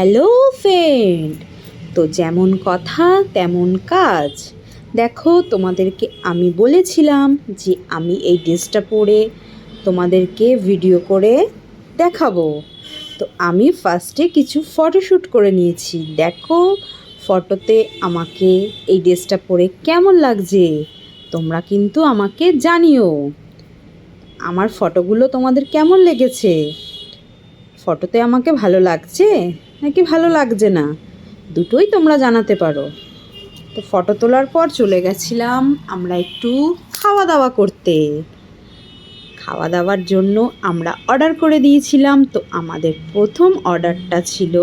Hello friend. তো যেমন কথা, তেমন কাজ। দেখো, তোমাদেরকে আমি বলেছিলাম যে আমি এই ড্রেসটা পরে তোমাদেরকে ভিডিও করে দেখাবো। তো আমি ফার্স্টে কিছু ফটোশ্যুট করে নিয়েছি। দেখো, ফটোতে আমাকে এই ড্রেসটা পরে কেমন লাগছে? তোমরা কিন্তু আমাকে জানিও। আমার ফটোগুলো তোমাদের কেমন লেগেছে? ফটোতে আমাকে ভালো লাগছে নাকি ভালো লাগছে না? দুটোই তোমরা জানাতে পারো। তো ফটো তোলার পর চলে গেছিলাম আমরা একটু খাওয়া দাওয়া করতে। খাওয়া দাওয়ার জন্য আমরা অর্ডার করে দিয়েছিলাম। তো আমাদের প্রথম অর্ডারটা ছিল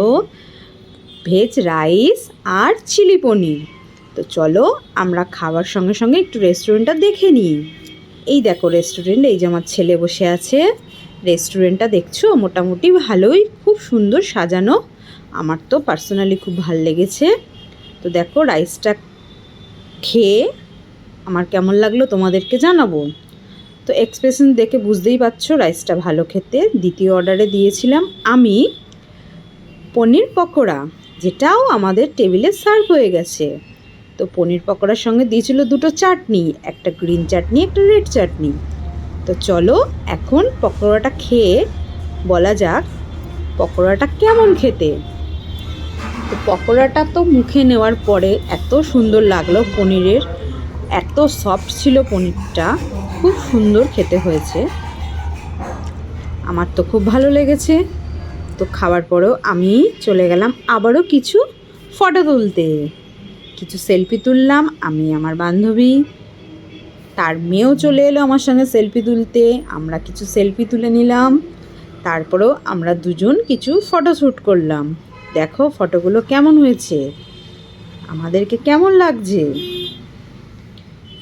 ভেজ রাইস আর চিলি পনির। তো চলো আমরা খাওয়ার সঙ্গে সঙ্গে একটু রেস্টুরেন্টটা দেখে নিই। এই দেখো রেস্টুরেন্ট এই যে আমার ছেলে বসে আছে। রেস্টুরেন্টটা দেখছ? মোটামুটি ভালোই, খুব সুন্দর সাজানো। আমার তো পার্সোনালি খুব ভালো লেগেছে। তো দেখো রাইসটা খেয়ে আমার কেমন লাগল তোমাদেরকে জানাব। তো এক্সপ্রেশন দেখে বুঝতেই পারছ রাইসটা ভালো খেতে। দ্বিতীয় অর্ডারে দিয়েছিলাম আমি পনির পকোড়া, যেটাও আমাদের টেবিলে সার্ভ হয়ে গেছে। তো পনির পকোড়ার সঙ্গে দিয়েছিল দুটো চাটনি, একটা গ্রিন চাটনি, একটা রেড চাটনি। তো চলো এখন পকোড়াটা খেয়ে বলা যাক পকোড়াটা কেমন খেতে। তো পকোড়াটা তো মুখে নেওয়ার পরে এত সুন্দর লাগল পনিরের, এত সফট ছিল পনিরটা, খুব সুন্দর খেতে হয়েছে। আমার তো খুব ভালো লেগেছে। তো খাওয়ার পরেও আমি চলে গেলাম আবারও কিছু ফটো তুলতে। কিছু সেলফি তুললাম আমি, আমার বান্ধবী। তার মেয়েও চলে এলো আমার সঙ্গে সেলফি তুলতে। আমরা কিছু সেলফি তুলে নিলাম। তারপরেও আমরা দুজন কিছু ফটো শ্যুট করলাম। দেখো ফটোগুলো কেমন হয়েছে? আমাদেরকে কেমন লাগছে?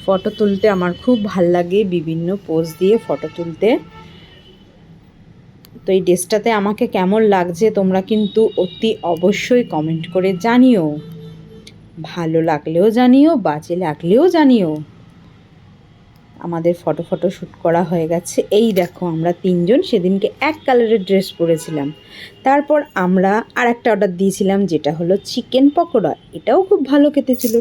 ফটো তুলতে আমার খুব ভালো লাগে বিভিন্ন পোজ দিয়ে ফটো তুলতে। তো এই ড্রেসটাতে আমাকে কেমন লাগছে তোমরা কিন্তু অতি অবশ্যই কমেন্ট করে জানিও। ভালো লাগলেও জানিও, বাজে লাগলেও জানিও। আমাদের ফটো ফটো শ্যুট করা হয়ে গেছে। এই দেখো আমরা তিনজন সেদিনকে এক কালারের ড্রেস পরেছিলাম। তারপর আমরা আর একটা অর্ডার দিয়েছিলাম, যেটা হলো চিকেন পকোড়া। এটাও খুব ভালো খেতে ছিল।